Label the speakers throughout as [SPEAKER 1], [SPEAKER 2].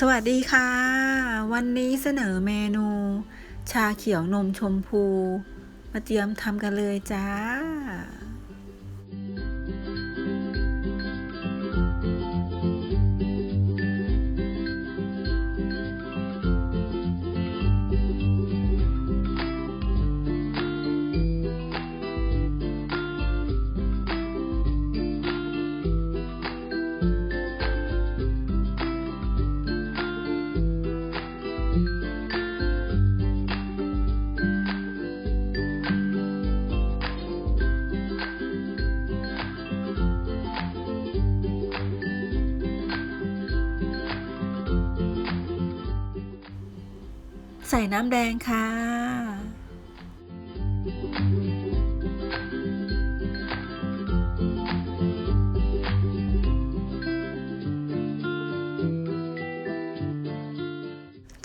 [SPEAKER 1] สวัสดีค่ะ วันนี้เสนอเมนู ชาเขียวนมชมพู มาเตรียมทำกันเลยจ้า ใส่น้ำแดงค่ะ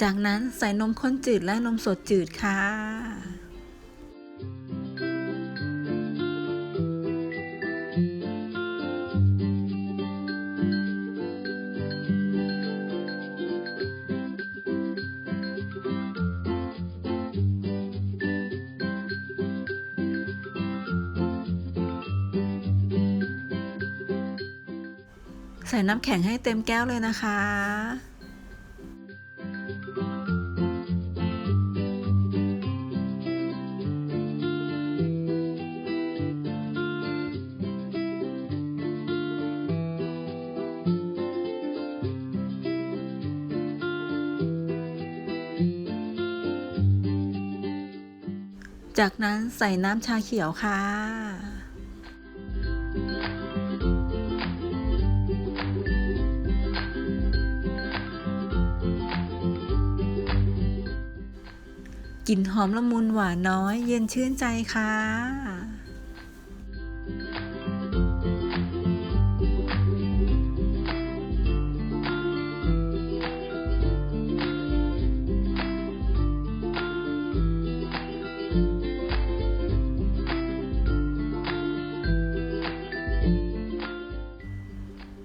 [SPEAKER 1] จากนั้นใส่นมข้นจืดและนมสดจืดค่ะ ใส่น้ำแข็งให้เต็มแก้วเลยนะคะ จากนั้นใส่น้ำชาเขียวค่ะ กลิ่นหอมละมุนหวานน้อย เย็นชื่นใจค่ะ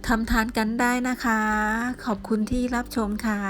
[SPEAKER 1] ทำทานกันได้นะคะ ขอบคุณที่รับชมค่ะ